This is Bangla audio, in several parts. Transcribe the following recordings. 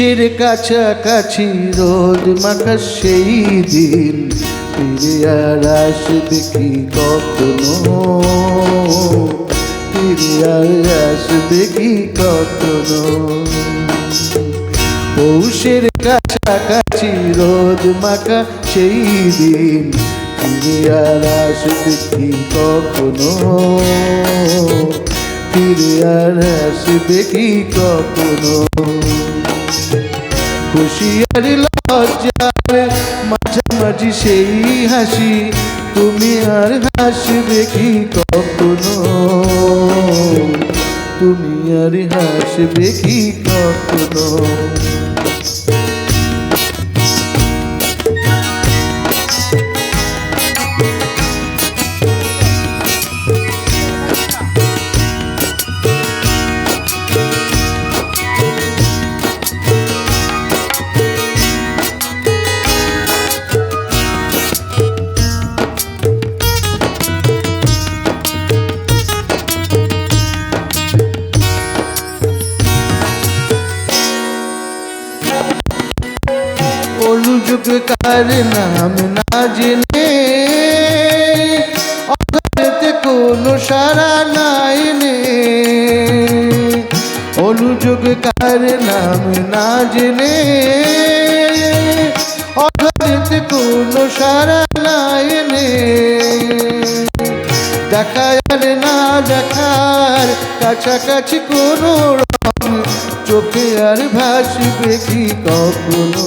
পৌষের কাছাকাছি রোদ মাখা সেই দিন। ফিরে আর আসবে কি কখনো? ফিরে আর আসবে কি কখনো? পৌষের কাছাকাছি রোদ মাখা সেই দিন। ফিরে আর আসবে কি কখনো? ফিরে আর আসবে কি কখনো? খুশিয়ার লজ্জার মাঝামাঝি সেই হাসি, তুমি আর হাসবে কি কখনো? তুমি আর হাসবে কি কখনো? অনুযোগ কার নাম না জেনে অঘরেতে কোনো সারা নাই নে অনুযোগ কার নাম না জেনে অঘরেতে কোনো সারা নাই নে দেখার না দেখার কাছাকাছি কোনো চোখে আর ভাসবে কি কখনো?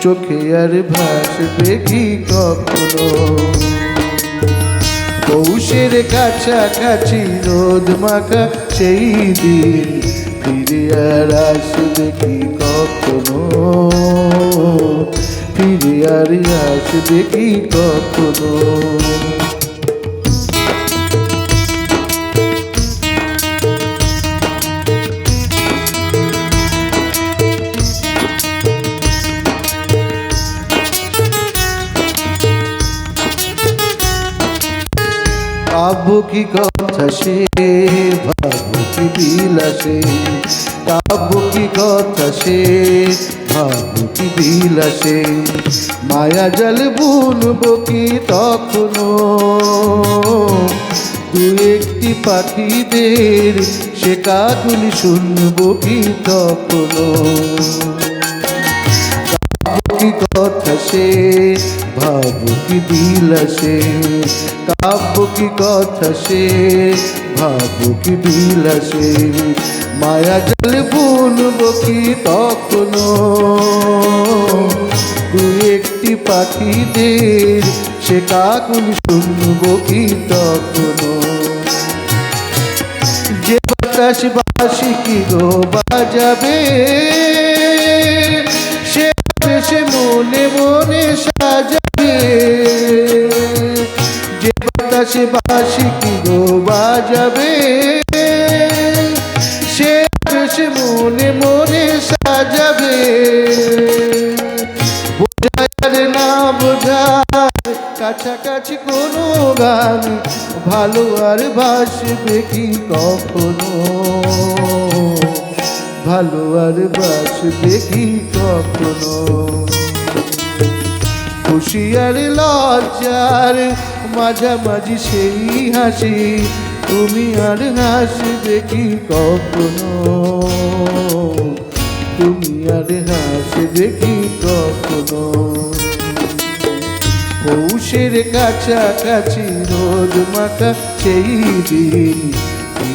চোখে আর ভাসবে কি কখনো? পৌষের কাছাকাছি রোদ মাখা সেই দিন ফিরে আর আসবে কি কখনো? ফিরে আর আসবে কি কখনো? ভাবো কি কথা সে? ভাবো কি বিলাসে? ভাবো কি কথা সে? ভাবো কি বিলাসে? মায়া জল বুনবো কি তখনো? দু একটি পাখিদের সে কাকুলি শুনব কি তখনো? কি কথা সে ভাবো কি বিলাসে। কাব্য কি কথা সে ভাবো কি বিলাসে। মায়া জল বুনবো কি তখনো? দু একটি পাখিদের, সে কাকুল শুনব কি তখনো? যে বাতাস বাসি কি গো বাজাবে? সে মনে মনে সাজাবে। যে বাতাস বাসি কি গো বাজাবে? সে সে মনে মনে সাজাবে। বোঝার না বোঝার কাছাকাছি কোনো গান ভালো আর বাসবে কি কখনো? ভালো আর বাসবে কি কখনো। খুশি আর লজ্জার মাঝামাঝি সেই হাসি, তুমি আর হাসবে কি কখনো? তুমি আর হাসবে কি কখনো? পৌষের কাছাকাছি রোদ মাখা সেই দিন